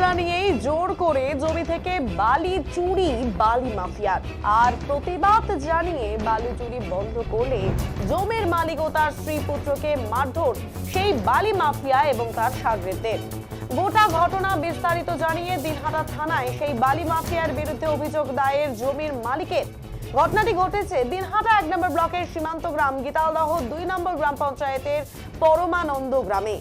জানিয়েই জোর করে জমি থেকে বালি চুরি বালি মাফিয়ার। আর প্রতিবাদ জানিয়ে বালি চুরি বন্ধ করলে জমির মালিক ও তার স্ত্রী পুত্রকে মারধর, সেই বালি মাফিয়া এবং তার সাগরেদদের গোটা ঘটনা বিস্তারিত জানিয়ে দিনহাটা থানায় সেই বালি মাফিয়ার বিরুদ্ধে অভিযোগ দায়ের জমির মালিকের। ঘটনাটি ঘটেছে দিনহাটা এক নম্বর ব্লকের সীমান্ত গ্রাম গীতালদহ দুই নম্বর গ্রাম পঞ্চায়েতের পরমানন্দ গ্রামে।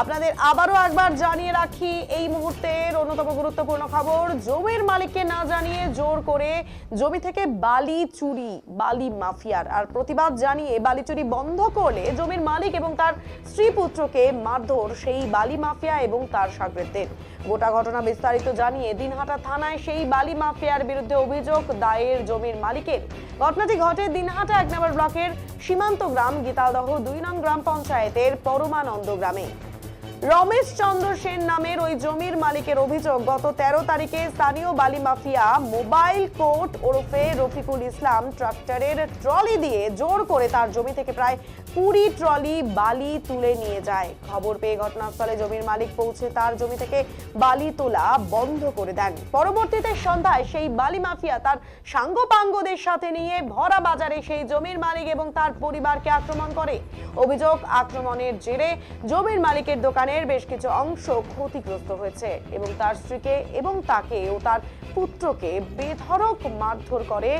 আপনাদের আবারও একবার জানিয়ে রাখি, এই মুহূর্তের অন্যতম গুরুত্বপূর্ণ খবর, জমির মালিককে না জানিয়ে জোর করে জমি থেকে বালি চুরি, বালি মাফিয়ার। আর প্রতিবাদ জানিয়ে বালি চুরি বন্ধ করলে জমির মালিক এবং তার স্ত্রী পুত্রকে মারধর সেই বালি মাফিয়া এবং তার সাগরেদদের গোটা ঘটনা বিস্তারিত জানিয়ে দিনহাটা থানায় সেই বালি মাফিয়ার বিরুদ্ধে অভিযোগ দায়ের জমির মালিকের। ঘটনাটি ঘটে দিনহাটা এক নম্বর ব্লকের সীমান্ত গ্রাম গীতালদহ দুই নং গ্রাম পঞ্চায়েতের পরমানন্দ গ্রামে। রমেশ চন্দ্র সেন নামের ওই জমির মালিকের অভিযোগ, গত তেরো তারিখে স্থানীয় বালি মাফিয়া মোবাইল কোর্ট ওরফে রফিকুল ইসলাম ট্রাক্টরের ট্রলি দিয়ে জোর করে তার জমি থেকে প্রায় কুড়ি ট্রলি বালি তুলে নিয়ে যায়। খবর পেয়ে ঘটনাস্থলে জমির মালিক পৌঁছে তার জমি থেকে বালি তোলা বন্ধ করে দেন। পরবর্তীতে সন্ধ্যায় সেই বালি মাফিয়া তার সাঙ্গপাঙ্গদের সাথে নিয়ে ভরা বাজারে সেই জমির মালিক এবং তার পরিবারকে আক্রমণ করে। অভিযোগ, আক্রমণের জেরে জমির মালিকের দোকানের বেশ কিছু অংশ ক্ষতিগ্রস্ত হয়েছে এবং তার স্ত্রীকে এবং তাকে ও তার পুত্রকে বেধড়ক মারধর করে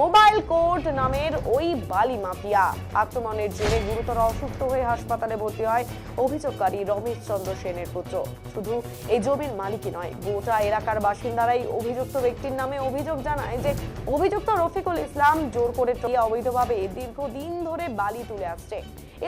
মোবাইল কোর্ট নামের ওই বালি মাফিয়া। আক্রমণের জেরে গুরুতর অসুস্থ হয়ে হাসপাতালে ভর্তি হয় অভিযোগকারী রমেশ চন্দ্র সেনের পুত্র। শুধু এই জমির মালিকই নয়, গোটা এলাকার বাসিন্দারাই অভিযুক্ত ব্যক্তির নামে অভিযোগ জানায় যে অভিযুক্ত রফিকুল ইসলাম জোর করে অবৈধভাবে দীর্ঘদিন ধরে বালি তুলে আসছে।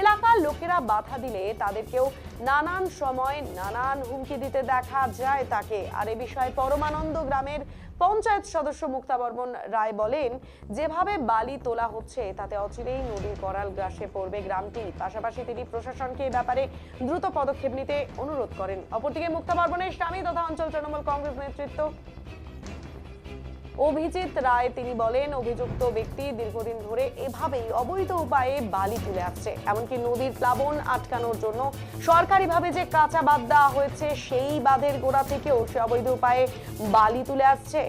এলাকার লোকেরা বাধা দিলে তাদেরকেও নানান সময় নানান হুমকি দিতে দেখা যায় তাকে। আর এ বিষয়ে পরমানন্দ গ্রামের পঞ্চায়েত সদস্য মুক্তা বর্মন রায় বলেন, যেভাবে বালি তোলা হচ্ছে, তাতে অচিরেই নদীর করাল গ্রাসে পড়বে গ্রামটি। পাশাপাশি তিনি প্রশাসনকে এ ব্যাপারে দ্রুত পদক্ষেপ নিতে অনুরোধ করেন। অপরদিকে মুক্তা বর্মনের স্বামী তথা অঞ্চল তৃণমূল কংগ্রেস নেতৃত্ব অভিজিৎ রায়, তিনি বলেন, অভিযুক্ত ব্যক্তি দীর্ঘদিন ধরে এভাবেই অবৈধ উপায়ে বালি তুলে আসছে এমনকি নদীর প্লাবন আটকানোর জন্য সরকারিভাবে যে কাঁচা বাঁধ দেওয়া হয়েছে, সেই বাঁধের গোড়া থেকেও সে অবৈধ উপায়ে বালি তুলে আসছে।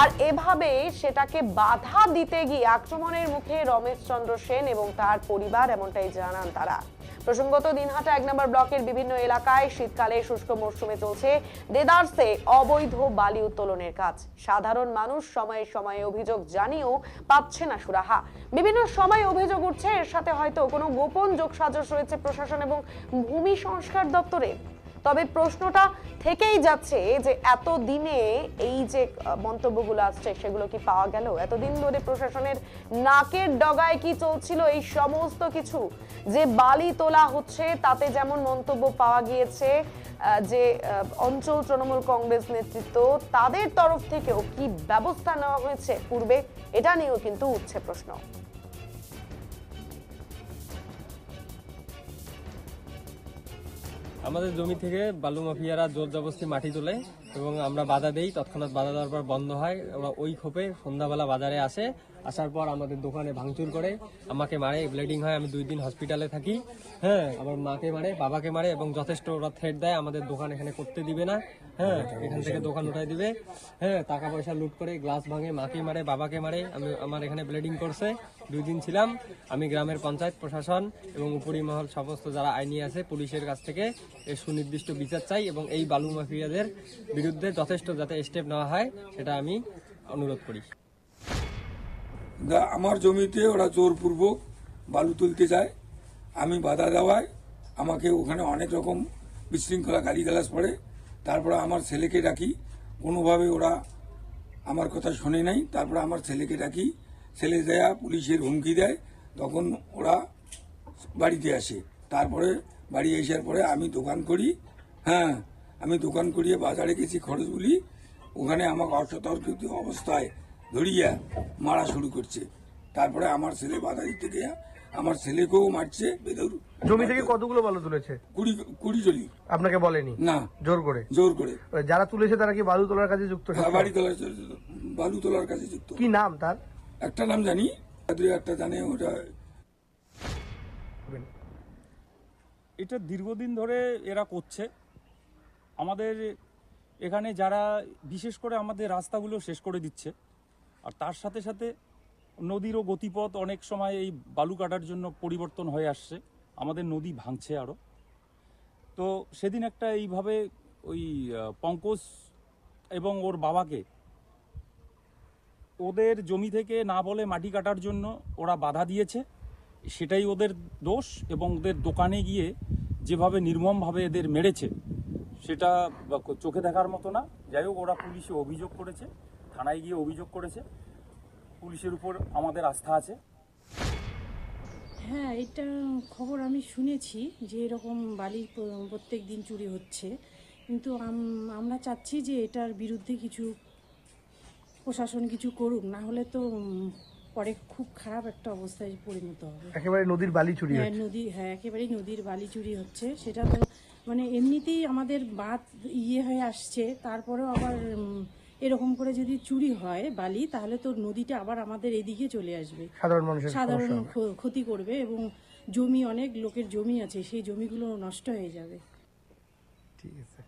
আর এভাবে সেটাকে বাধা দিতে গিয়ে আক্রমণের মুখে রমেশ চন্দ্র সেন এবং তার পরিবার এমনটাই জানান তারা। প্রসঙ্গত দিনহাটা এক নম্বর ব্লকের বিভিন্ন এলাকায় শীতকালে শুষ্ক মরশুমে চলছে দেদারসে অবৈধ বালি উত্তোলনের কাজ। সাধারণ মানুষ সময়ে সময়ে অভিযোগ জানিয়েও পাচ্ছে না সুরাহা। বিভিন্ন সময় অভিযোগ উঠছে, এর সাথে হয়তো কোনো গোপন যোগসাজশ রয়েছে প্রশাসন এবং ভূমি সংস্কার দপ্তরের। তবে প্রশ্নটা থেকেই যাচ্ছে যে এত দিনে এই যে মন্তব্যগুলো আসছে, সেগুলো কি পাওয়া গেল? এতদিন ধরে প্রশাসনের নাকের ডগায় কি চলছিল এই সমস্ত কিছু? যে বালি তোলা হচ্ছে, তাতে যেমন মন্তব্য পাওয়া গিয়েছে যে অঞ্চল তৃণমূল কংগ্রেস নেতৃত্ব, তাদের তরফ থেকেও কি ব্যবস্থা নেওয়া হয়েছে? পূর্বে এটা নিয়েও কিন্তু উঠছে প্রশ্ন। আমাদের জমি থেকে বালু মাফিয়ারা জোর জবরদস্তি মাটি তোলে এবং আমরা বাধা দেই। তৎক্ষণাৎ বাধা দেওয়ার পর বন্ধ হয়। ওরা ওই খোপে সন্ধ্যাবেলা বাজারে আসে। আসার পর আমাদের দোকানে ভাঙচুর করে। আমাকে মারে ব্লিডিং হয়, আমি দুই দিন হসপিটালে থাকি। হ্যাঁ আমার মাকে মারে, বাবাকে মারে এবং যথেষ্ট ওরা থ্রেট দেয়, আমাদের দোকান এখানে করতে দিবে না। হ্যাঁ এখান থেকে দোকান উঠাই দিবে। হ্যাঁ টাকা পয়সা লুট করে গ্লাস ভাঙে, মাকে মারে, বাবাকে মারে। আমি, আমার এখানে ব্লিডিং করছে, দুই দিন ছিলাম। আমি গ্রামের পঞ্চায়েত প্রশাসন এবং উপরি মহল সমস্ত যারা আইনি আছে, পুলিশের কাছ থেকে এর সুনির্দিষ্ট বিচার চাই এবং এই বালু মাফিয়াদের বিরুদ্ধে যথেষ্ট যাতে স্টেপ নেওয়া হয়, সেটা আমি অনুরোধ করি। আমার জমিতে ওরা জোরপূর্বক বালু তুলতে যায়। আমি বাধা দেওয়ায় আমাকে ওখানে অনেক রকম বিশৃঙ্খলা গালিগালাজ পড়ে। তারপরে আমার ছেলেকে ডাকি। কোনোভাবে ওরা আমার কথা শোনে নাই। তারপরে আমার ছেলেকে ডাকি। ছেলে দেয়া পুলিশের হুমকি দেয়। তখন ওরা বাড়িতে আসে। তারপরে বাড়ি আসার পরে আমি দোকান করি। হ্যাঁ আমি দোকান করিয়ে বাজারে গেছি খরচ বলি ওখানে আমাকে অসতর্কিত অবস্থায় ধরিয়া মারা শুরু করছে। তারপরে আমার ছেলে বাধা দিতে গিয়া আমার ছেলেকেও মারছে বেদর জমি থেকে কতগুলো বালু তুলেছে? কুড়ি কুড়ি চলি আপনাকে বলেনি? না। জোর করে? জোর করে। যারা তুলেছে তারা কি বালু তোলার কাজে যুক্ত বাড়ি তোলার বালু তোলার কাছে যুক্ত। কি নাম তার? একটা নাম জানি? দুই একটা জানে ওটা এটা দীর্ঘদিন ধরে এরা করছে। আমাদের এখানে যারা বিশেষ করে আমাদের রাস্তাগুলো শেষ করে দিচ্ছে। আর তার সাথে সাথে নদীরও গতিপথ অনেক সময় এই বালু কাটার জন্য পরিবর্তন হয়ে আসছে। আমাদের নদী ভাঙছে আরও তো সেদিন একটা এইভাবে ওই পঙ্কজ এবং ওর বাবাকে ওদের জমি থেকে না বলে মাটি কাটার জন্য ওরা বাধা দিয়েছে। সেটাই ওদের দোষ এবং ওদের দোকানে গিয়ে যেভাবে নির্মমভাবে এদের মেরেছে, সেটা চোখে দেখার মতো না। যাই হোক, ওরা পুলিশে অভিযোগ করেছে। থানায় গিয়ে অভিযোগ করেছে। পুলিশের উপর আমাদের আস্থা আছে। হ্যাঁ এটা খবর আমি শুনেছি যে এরকম বালি প্রত্যেক দিন চুরি হচ্ছে। কিন্তু আমরা চাচ্ছি যে এটার বিরুদ্ধে কিছু প্রশাসন কিছু করুক না হলে তো পরে খুব খারাপ একটা অবস্থায় পরিণত হবে। একেবারে নদীর বালি চুরি হ্যাঁ নদী হ্যাঁ একেবারেই নদীর বালি চুরি হচ্ছে। সেটা তো মানে এমনিতেই আমাদের বাঁধ ইয়ে হয়ে আসছে তারপরেও আবার এরকম করে যদি চুরি হয় বালি তাহলে তো নদীটা আবার আমাদের এদিকে চলে আসবে। সাধারণ মানুষের ক্ষতি করবে এবং জমি অনেক লোকের জমি আছে সেই জমিগুলো নষ্ট হয়ে যাবে। ঠিক আছে।